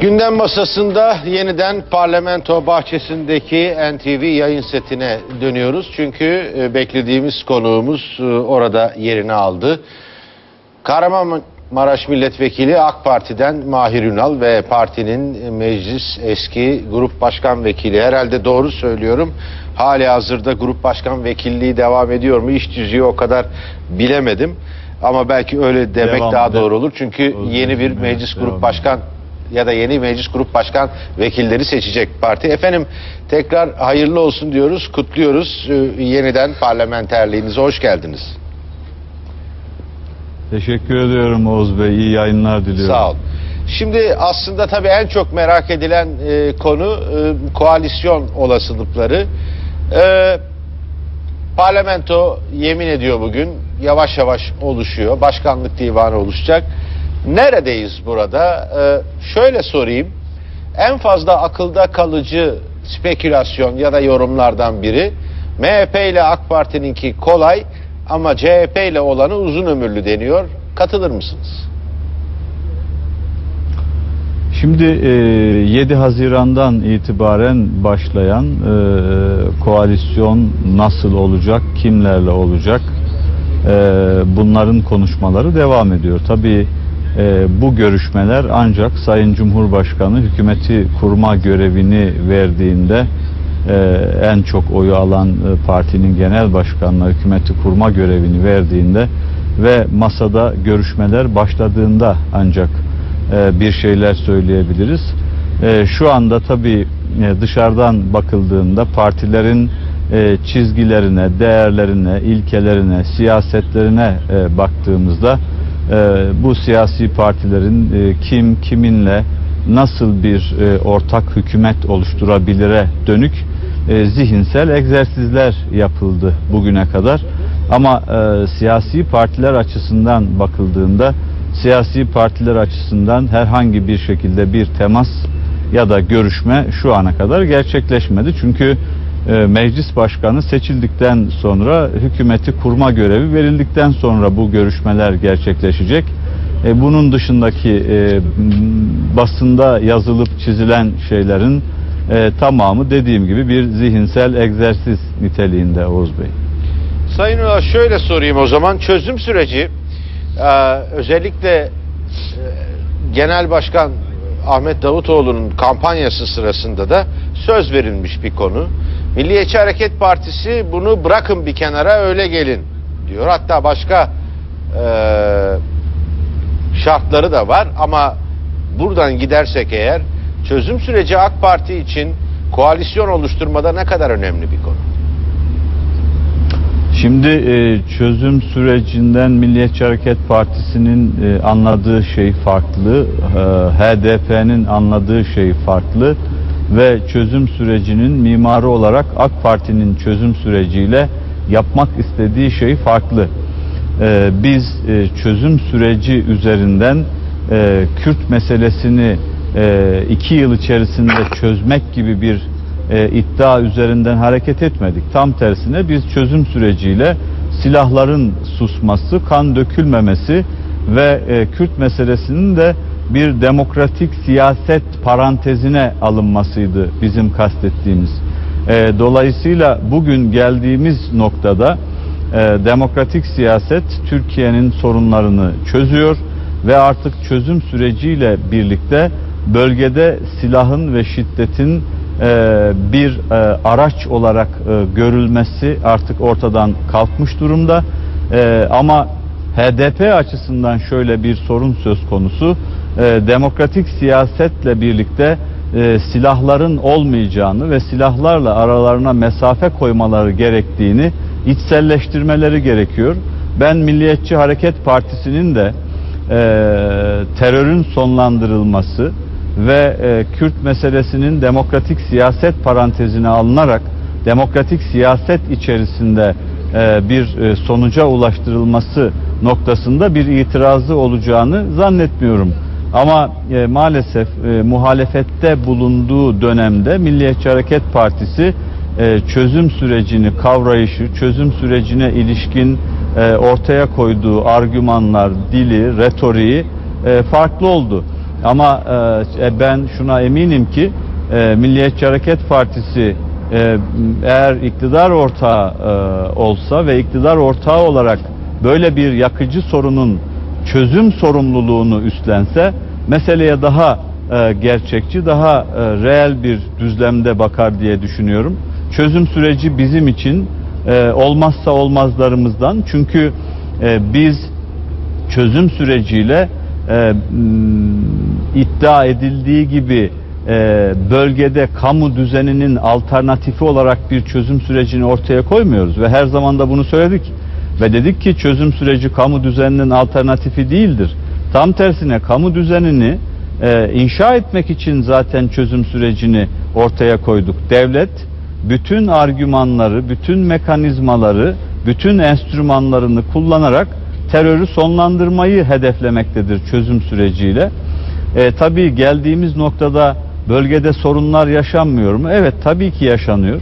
Gündem masasında yeniden parlamento bahçesindeki NTV yayın setine dönüyoruz. Çünkü e, beklediğimiz konuğumuz e, orada yerini aldı. Kahramanmaraş Milletvekili AK Parti'den Mahir Ünal ve partinin meclis eski grup başkan vekili. Herhalde doğru söylüyorum. Hali hazırda grup başkan vekilliği devam ediyor mu? İş düzüğü o kadar bilemedim. Ama belki öyle demek Devam, daha de- doğru olur. Çünkü Olur, yeni bir evet, meclis grup devam. başkan ya da yeni meclis grup başkan vekilleri seçecek parti. Efendim tekrar hayırlı olsun diyoruz, kutluyoruz. Ee, yeniden parlamenterliğinize hoş geldiniz. Teşekkür ediyorum Oğuz Bey. İyi yayınlar diliyorum. Sağ ol. Şimdi aslında tabii en çok merak edilen e, konu e, koalisyon olasılıkları. E, parlamento yemin ediyor bugün yavaş yavaş oluşuyor. Başkanlık divanı oluşacak. Neredeyiz burada? E, şöyle sorayım. En fazla akılda kalıcı spekülasyon ya da yorumlardan biri MHP ile AK Parti'ninki kolay ama CHP ile olanı uzun ömürlü deniyor. Katılır mısınız? Şimdi e, 7 Haziran'dan itibaren başlayan e, koalisyon nasıl olacak, kimlerle olacak e, bunların konuşmaları devam ediyor. Tabii e, bu görüşmeler ancak Sayın Cumhurbaşkanı hükümeti kurma görevini verdiğinde e, en çok oyu alan e, partinin genel başkanına hükümeti kurma görevini verdiğinde ve masada görüşmeler başladığında ancak e, bir şeyler söyleyebiliriz. E, Şu anda tabii e, dışarıdan bakıldığında partilerin e, çizgilerine, değerlerine, ilkelerine, siyasetlerine e, baktığımızda bu siyasi partilerin e, kim kiminle nasıl bir e, ortak hükümet oluşturabilire dönük e, zihinsel egzersizler yapıldı bugüne kadar. Ama siyasi partiler açısından bakıldığında siyasi partiler açısından herhangi bir şekilde bir temas ya da görüşme şu ana kadar gerçekleşmedi. Çünkü meclis başkanı seçildikten sonra hükümeti kurma görevi verildikten sonra bu görüşmeler gerçekleşecek. E, bunun dışındaki e, basında yazılıp çizilen şeylerin e, tamamı dediğim gibi bir zihinsel egzersiz niteliğinde Oğuz Bey. Sayın Ünal şöyle sorayım o zaman çözüm süreci e, özellikle e, Genel Başkan Ahmet Davutoğlu'nun kampanyası sırasında da söz verilmiş bir konu. Milliyetçi Hareket Partisi bunu bırakın bir kenara öyle gelin diyor. Hatta başka e, şartları da var ama buradan gidersek eğer çözüm süreci AK Parti için koalisyon oluşturmada ne kadar önemli bir konu. Şimdi e, çözüm sürecinden Milliyetçi Hareket Partisi'nin e, anladığı şey farklı, e, HDP'nin anladığı şey farklı ve çözüm sürecinin mimarı olarak AK Parti'nin çözüm süreciyle yapmak istediği şey farklı. E, biz e, çözüm süreci üzerinden e, Kürt meselesini e, iki yıl içerisinde çözmek gibi bir e, iddia üzerinden hareket etmedik. Tam tersine biz çözüm süreciyle silahların susması, kan dökülmemesi ve e, Kürt meselesinin de bir demokratik siyaset parantezine alınmasıydı bizim kastettiğimiz. E, dolayısıyla bugün geldiğimiz noktada e, demokratik siyaset Türkiye'nin sorunlarını çözüyor ve artık çözüm süreciyle birlikte bölgede silahın ve şiddetin e, bir e, araç olarak e, görülmesi artık ortadan kalkmış durumda. E, Ama HDP açısından şöyle bir sorun söz konusu. E, Demokratik siyasetle birlikte e, silahların olmayacağını ve silahlarla aralarına mesafe koymaları gerektiğini içselleştirmeleri gerekiyor. Ben Milliyetçi Hareket Partisi'nin de e, terörün sonlandırılması ve e, Kürt meselesinin demokratik siyaset parantezine alınarak demokratik siyaset içerisinde e, bir e, sonuca ulaştırılması noktasında bir itirazı olacağını zannetmiyorum. Ama e, maalesef e, muhalefette bulunduğu dönemde Milliyetçi Hareket Partisi e, çözüm sürecini kavrayışı, çözüm sürecine ilişkin e, ortaya koyduğu argümanlar, dili, retoriği e, farklı oldu. Ama e, ben şuna eminim ki e, Milliyetçi Hareket Partisi e, eğer iktidar ortağı e, olsa ve iktidar ortağı olarak böyle bir yakıcı sorunun çözüm sorumluluğunu üstlense meseleye daha e, gerçekçi, daha e, reel bir düzlemde bakar diye düşünüyorum. Çözüm süreci bizim için e, olmazsa olmazlarımızdan. Çünkü e, biz çözüm süreciyle e, iddia edildiği gibi e, bölgede kamu düzeninin alternatifi olarak bir çözüm sürecini ortaya koymuyoruz ve her zaman da bunu söyledik ve dedik ki çözüm süreci kamu düzeninin alternatifi değildir. Tam tersine kamu düzenini e, inşa etmek için zaten çözüm sürecini ortaya koyduk. Devlet bütün argümanları, bütün mekanizmaları, bütün enstrümanlarını kullanarak terörü sonlandırmayı hedeflemektedir çözüm süreciyle. E, tabii geldiğimiz noktada bölgede sorunlar yaşanmıyor mu? Evet tabii ki yaşanıyor.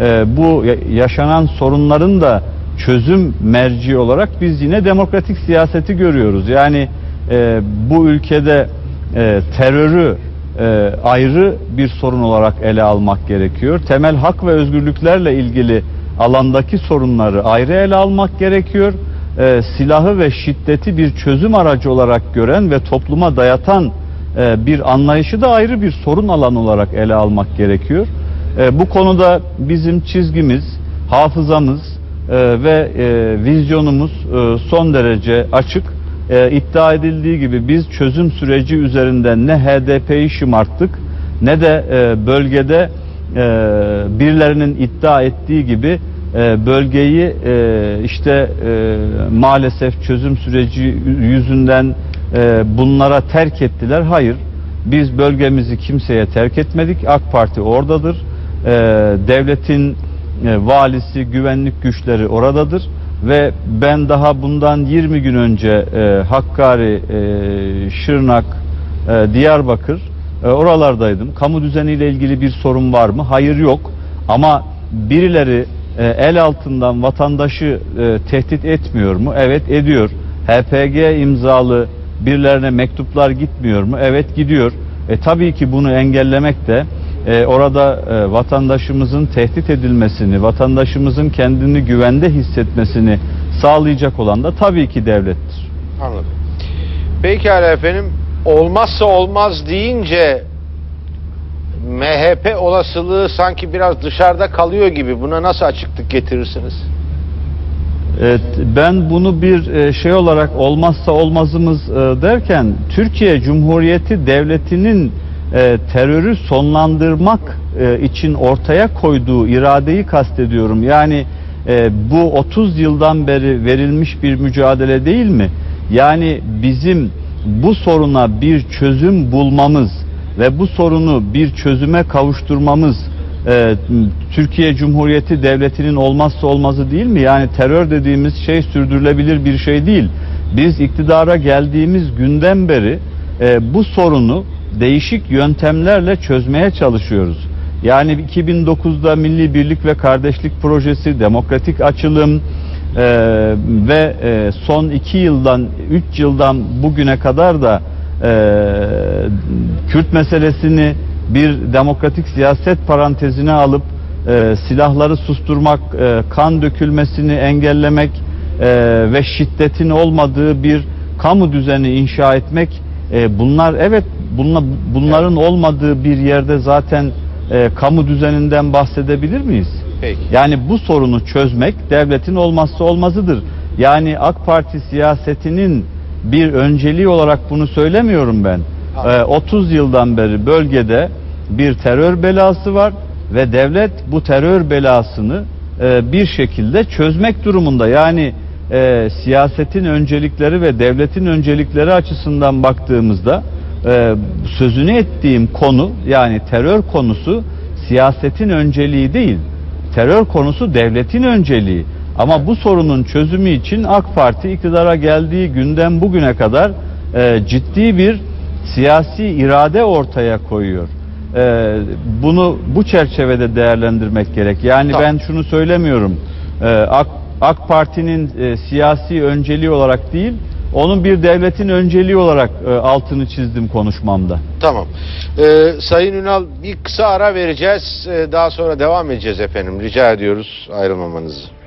E, bu ya- yaşanan sorunların da çözüm merci olarak biz yine demokratik siyaseti görüyoruz. Yani e, bu ülkede e, terörü e, ayrı bir sorun olarak ele almak gerekiyor. Temel hak ve özgürlüklerle ilgili alandaki sorunları ayrı ele almak gerekiyor. E, silahı ve şiddeti bir çözüm aracı olarak gören ve topluma dayatan e, bir anlayışı da ayrı bir sorun alanı olarak ele almak gerekiyor. E, bu konuda bizim çizgimiz, hafızamız ve e, vizyonumuz e, son derece açık. E, iddia edildiği gibi biz çözüm süreci üzerinden ne HDP'yi şımarttık ne de bölgede birilerinin iddia ettiği gibi bölgeyi işte maalesef çözüm süreci yüzünden bunlara terk ettiler. Hayır, biz bölgemizi kimseye terk etmedik. AK Parti oradadır. Devletin e, valisi, güvenlik güçleri oradadır ve ben daha bundan 20 gün önce e, Hakkari, e, Şırnak, e, Diyarbakır e, oralardaydım. Kamu düzeniyle ilgili bir sorun var mı? Hayır yok. Ama birileri e, el altından vatandaşı e, tehdit etmiyor mu? Evet ediyor. HPG imzalı birilerine mektuplar gitmiyor mu? Evet gidiyor. E, tabii ki bunu engellemek de e, orada e, vatandaşımızın tehdit edilmesini, vatandaşımızın kendini güvende hissetmesini sağlayacak olan da tabii ki devlettir. Anladım. Pekala efendim. Olmazsa olmaz deyince MHP olasılığı sanki biraz dışarıda kalıyor gibi. Buna nasıl açıklık getirirsiniz? Evet, ben bunu bir e, şey olarak olmazsa olmazımız derken Türkiye Cumhuriyeti Devleti'nin e, terörü sonlandırmak e, için ortaya koyduğu iradeyi kastediyorum. Yani e, bu 30 yıldan beri verilmiş bir mücadele değil mi? Yani bizim bu soruna bir çözüm bulmamız ve bu sorunu bir çözüme kavuşturmamız Türkiye Cumhuriyeti Devleti'nin olmazsa olmazı değil mi? Yani terör dediğimiz şey sürdürülebilir bir şey değil. Biz iktidara geldiğimiz günden beri e, bu sorunu değişik yöntemlerle çözmeye çalışıyoruz. Yani 2009'da Milli Birlik ve Kardeşlik Projesi, demokratik açılım e, ve e, son iki yıldan, üç yıldan bugüne kadar da e, Kürt meselesini bir demokratik siyaset parantezine alıp e, silahları susturmak, e, kan dökülmesini engellemek e, ve şiddetin olmadığı bir kamu düzeni inşa etmek e, bunlar evet bunla, bunların olmadığı bir yerde zaten e, kamu düzeninden bahsedebilir miyiz? Peki. Yani bu sorunu çözmek devletin olmazsa olmazıdır. Yani AK Parti siyasetinin bir önceliği olarak bunu söylemiyorum ben. Ee, 30 yıldan beri bölgede bir terör belası var ve devlet bu terör belasını e, bir şekilde çözmek durumunda. Yani e, siyasetin öncelikleri ve devletin öncelikleri açısından baktığımızda e, sözünü ettiğim konu yani terör konusu siyasetin önceliği değil. Terör konusu devletin önceliği. Ama bu sorunun çözümü için AK Parti iktidara geldiği günden bugüne kadar e, ciddi bir siyasi irade ortaya koyuyor. E, bunu bu çerçevede değerlendirmek gerek. Yani Tamam. ben şunu söylemiyorum. E, AK, AK Parti'nin e, siyasi önceliği olarak değil, Onun bir devletin önceliği olarak e, altını çizdim konuşmamda. Tamam. Ee, Sayın Ünal bir kısa ara vereceğiz. Ee, daha sonra devam edeceğiz efendim. Rica ediyoruz ayrılmamanızı.